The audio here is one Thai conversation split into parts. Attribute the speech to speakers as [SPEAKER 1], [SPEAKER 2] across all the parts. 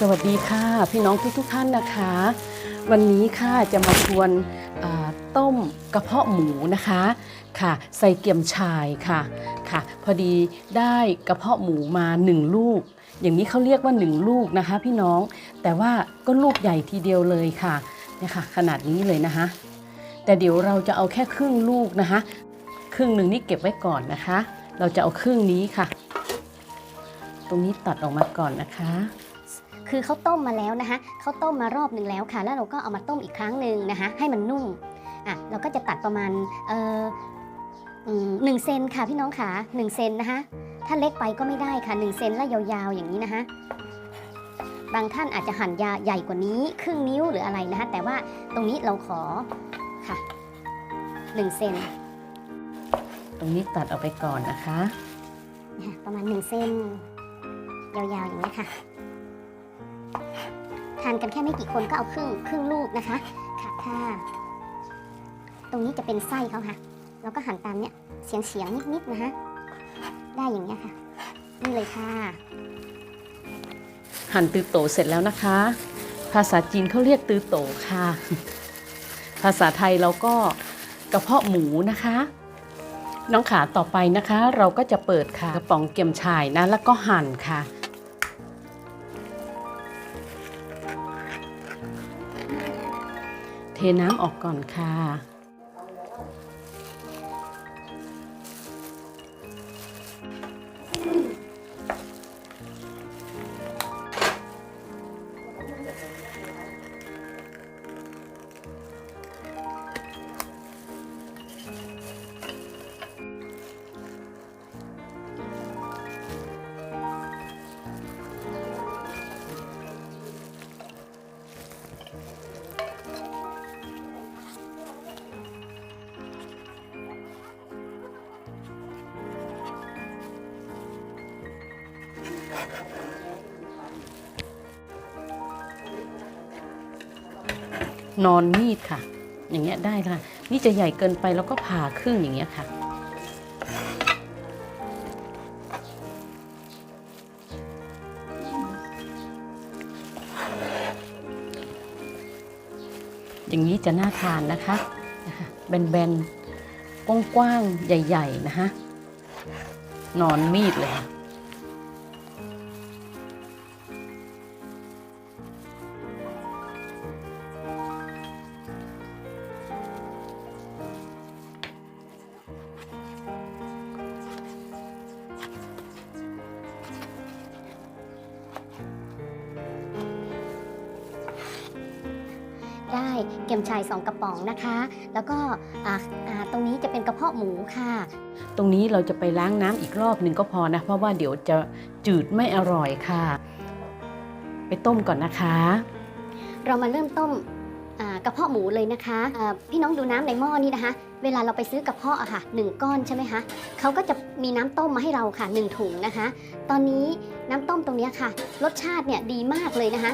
[SPEAKER 1] สวัสดีค่ะ พี่น้องทุกทุกท่านนะคะ วันนี้ค่ะจะมาชวนต้มกระเพาะหมูนะคะค่ะ ใส่เกี๊ยมชายค่ะค่ะ พอดีได้กระเพาะหมูมาหนึ่งลูก อย่างนี้เขาเรียกว่าหนึ่งลูกนะคะ พี่น้องแต่ว่าก็ลูกใหญ่ทีเดียวเลยค่ะเนี่ยค่ะ ขนาดนี้เลยนะคะ แต่เดี๋ยวเราจะเอาแค่ครึ่งลูกนะคะ ครึ่งหนึ่งนี่เก็บไว้ก่อนนะคะ เราจะเอาครึ่งนี้ค่ะ ตรงนี้ตัดออกมาก่อนนะคะ
[SPEAKER 2] คือเขาต้มมาแล้วนะคะเขาต้มมารอบหนึ่งแล้วค่ะ แล้วเราก็เอามาต้มอีกครั้งหนึ่งนะคะ ให้มันนุ่มอะเราก็จะตัดประมาณเอ่ออืมหนึ่งเซนค่ะพี่น้องค่ะหนึ่งเซนนะคะถ้าเล็กไปก็ไม่ได้ค่ะหนึ่งเซนแล้วยาวๆอย่างนี้นะคะบางท่านอาจจะหั่นยาใหญ่กว่านี้ครึ่งนิ้วหรืออะไรนะคะแต่ว่าตรงนี้เราขอค่ะหนึ่งเซน
[SPEAKER 1] ตรงนี้ตัดออกไปก่อนนะคะ
[SPEAKER 2] เนี่ยประมาณ1เซนยาวๆอย่างนี้ยค่ะ ทานกันแค่ไม่กี่คนก็เอาครึ่งครึ่งลูกนะคะ ค่ะค่ะตรงนี้จะเป็นไส้เขาค่ะ แล้วก็หั่นตามเนี้ยเฉียงเฉียงๆนิดๆนะคะได้อย่างเงี้ยค่ะ นี่เลยค่ะ
[SPEAKER 1] หั่นตือโตเสร็จแล้วนะคะ ภาษาจีนเขาเรียกตือโตค่ะ ภาษาไทยเราก็กระเพาะหมูนะคะ น้องขาต่อไปนะคะ เราก็จะเปิดค่ะกระป๋องเกี๊ยมฉ่ายนะแล้วก็หั่นค่ะ เทน้ำออกก่อนค่ะ นอนมีดค่ะ อย่างเงี้ยได้ค่ะ นี่จะใหญ่เกินไปแล้วก็ผ่าครึ่งอย่างเงี้ยค่ะ อย่างนี้จะน่าทานนะคะ แบนๆกว้างๆใหญ่ ๆ นะคะนอนมีดเลยค่ะ
[SPEAKER 2] ได้เกี๊ยมชายสองกระป๋องนะคะ แล้วก็อ่าอ่าตรงนี้จะเป็นกระเพาะหมูค่ะ
[SPEAKER 1] ตรงนี้เราจะไปล้างน้ำอีกรอบหนึ่งก็พอนะ เพราะว่าเดี๋ยวจะจืดไม่อร่อยค่ะ ไปต้มก่อนนะคะ
[SPEAKER 2] เรามาเริ่มต้มอ่ากระเพาะหมูเลยนะคะอ่าพี่น้องดูน้ำในหม้อนี่นะคะ เวลาเราไปซื้อกระเพาะอะค่ะหนึ่งก้อนใช่ไหมคะเขาก็จะมีน้ำต้มมาให้เราค่ะหนึ่งถุงนะคะ ตอนนี้น้ำต้มตรงเนี้ยค่ะ รสชาติเนี่ยดีมากเลยนะคะ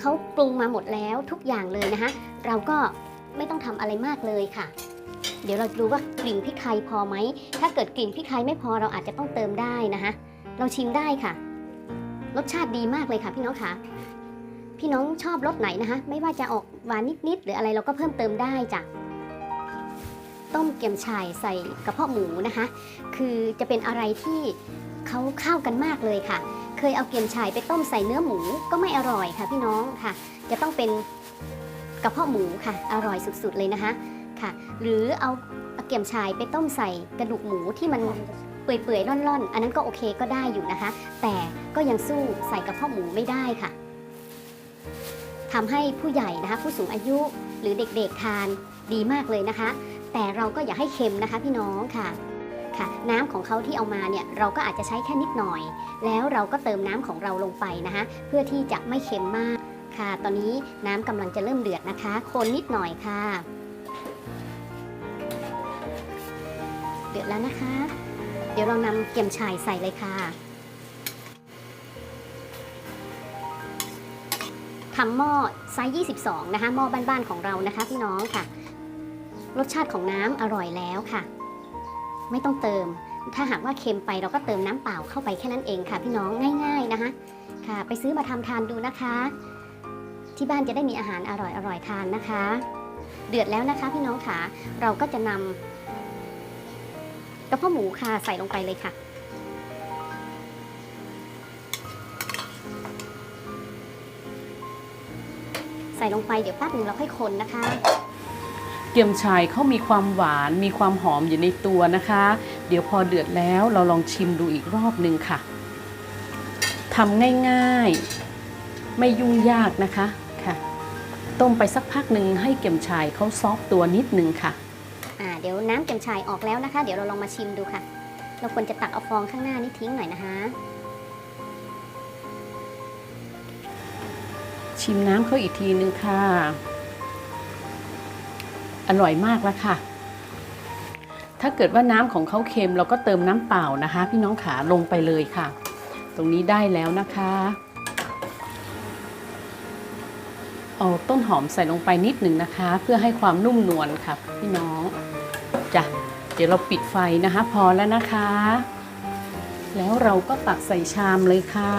[SPEAKER 2] เขาปรุงมาหมดแล้วทุกอย่างเลยนะคะ เราก็ไม่ต้องทำอะไรมากเลยค่ะ เดี๋ยวเราดูว่ากลิ่นพริกไทยพอไหม ถ้าเกิดกลิ่นพริกไทยไม่พอเราอาจจะต้องเติมได้นะคะ เราชิมได้ค่ะ รสชาติดีมากเลยค่ะ พี่น้องค่ะ พี่น้องชอบรสไหนนะคะ ไม่ว่าจะออกหวานนิดๆหรืออะไรเราก็เพิ่มเติมได้จ้ะต้มเกี๊ยมฉ่ายใส่กระเพาะหมูนะคะ คือจะเป็นอะไรที่ เขาเข้ากันมากเลยค่ะ เคยเอาเกี๊ยมฉ่ายไปต้มใส่เนื้อหมูก็ไม่อร่อยค่ะพี่น้องค่ะ จะต้องเป็นกระเพาะหมูค่ะ อร่อยสุดๆเลยนะคะค่ะ หรือเอาเกี๊ยมฉ่ายไปต้มใส่กระดูกหมูที่มันเปื่อยๆร่อนๆ อันนั้นก็โอเคก็ได้อยู่นะคะ แต่ก็ยังสู้ใส่กระเพาะหมูไม่ได้ค่ะทำให้ผู้ใหญ่นะคะ ผู้สูงอายุหรือเด็กๆทานดีมากเลยนะคะ แต่เราก็อย่าให้เค็มนะคะพี่น้องค่ะ ค่ะ น้ำของเขาที่เอามาเนี่ยเราก็อาจจะใช้แค่นิดหน่อย แล้วเราก็เติมน้ำของเราลงไปนะคะเพื่อที่จะไม่เค็มมากค่ะ ตอนนี้น้ำกำลังจะเริ่มเดือดนะคะ คนนิดหน่อยค่ะ เดือดแล้วนะคะ เดี๋ยวเรานำเกี๊ยมฉ่ายใส่เลยค่ะทำหม้อไซส์ 22 นะคะ หม้อบ้านๆของเรานะคะพี่น้องค่ะ รสชาติของน้ำอร่อยแล้วค่ะ ไม่ต้องเติม ถ้าหากว่าเค็มไปเราก็เติมน้ำเปล่าเข้าไปแค่นั้นเองค่ะ พี่น้องง่าย ๆนะคะ ค่ะ ไปซื้อมาทำทานดูนะคะ ที่บ้านจะได้มีอาหารอร่อยๆทานนะคะ เดือดแล้วนะคะ พี่น้องค่ะเราก็จะนำกระเพาะหมูค่ะใส่ลงไปเลยค่ะใส่ลงไปเดี๋ยวแป๊บหนึ่งเราค่อยคนนะคะ
[SPEAKER 1] เกี๊ยมฉ่ายเขามีความหวานมีความหอมอยู่ในตัวนะคะ เดี๋ยวพอเดือดแล้วเราลองชิมดูอีกรอบหนึ่งค่ะทำง่ายๆ ไม่ยุ่งยากนะคะค่ะ ต้มไปสักพักหนึ่งให้เกี๊ยมฉ่ายเขาซอฟต์ตัวนิดนึงค่ะ
[SPEAKER 2] อ่าเดี๋ยวน้ำแจ่มชายออกแล้วนะคะ เดี๋ยวเราลองมาชิมดูค่ะ เราควรจะตักเอาฟองข้างหน้านี่ทิ้งหน่อยนะคะ
[SPEAKER 1] ชิมน้ำเขาอีกทีนึงค่ะ อร่อยมากแล้วค่ะ ถ้าเกิดว่าน้ำของเขาเค็มเราก็เติมน้ำเปล่านะคะ พี่น้องขาลงไปเลยค่ะ ตรงนี้ได้แล้วนะคะเอาต้นหอมใส่ลงไปนิดหนึ่งนะคะ เพื่อให้ความนุ่มนวลค่ะพี่น้องจ้ะเดี๋ยวเราปิดไฟนะคะ พอแล้วนะคะ แล้วเราก็ตักใส่ชามเลยค่ะ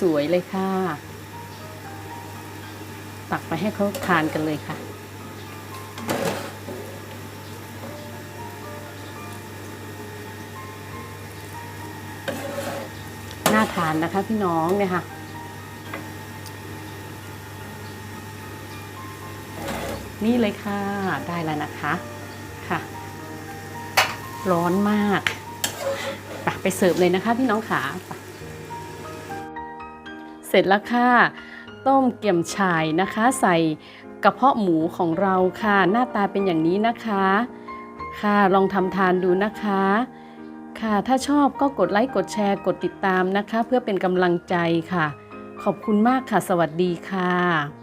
[SPEAKER 1] สวยๆเลยค่ะ ตักไปให้เขาทานกันเลยค่ะ น่าทานนะคะพี่น้องเนี่ยค่ะนี่เลยค่ะ ได้แล้วนะคะค่ะ ร้อนมาก ไปเสิร์ฟเลยนะคะพี่น้องขาไป เสร็จแล้วค่ะ ต้มเกี่ยมฉ่ายนะคะ ใส่กระเพาะหมูของเราค่ะ หน้าตาเป็นอย่างนี้นะคะ ค่ะลองทำทานดูนะคะ ค่ะถ้าชอบก็กดไลค์กดแชร์กดติดตามนะคะ เพื่อเป็นกำลังใจค่ะ ขอบคุณมากค่ะ สวัสดีค่ะ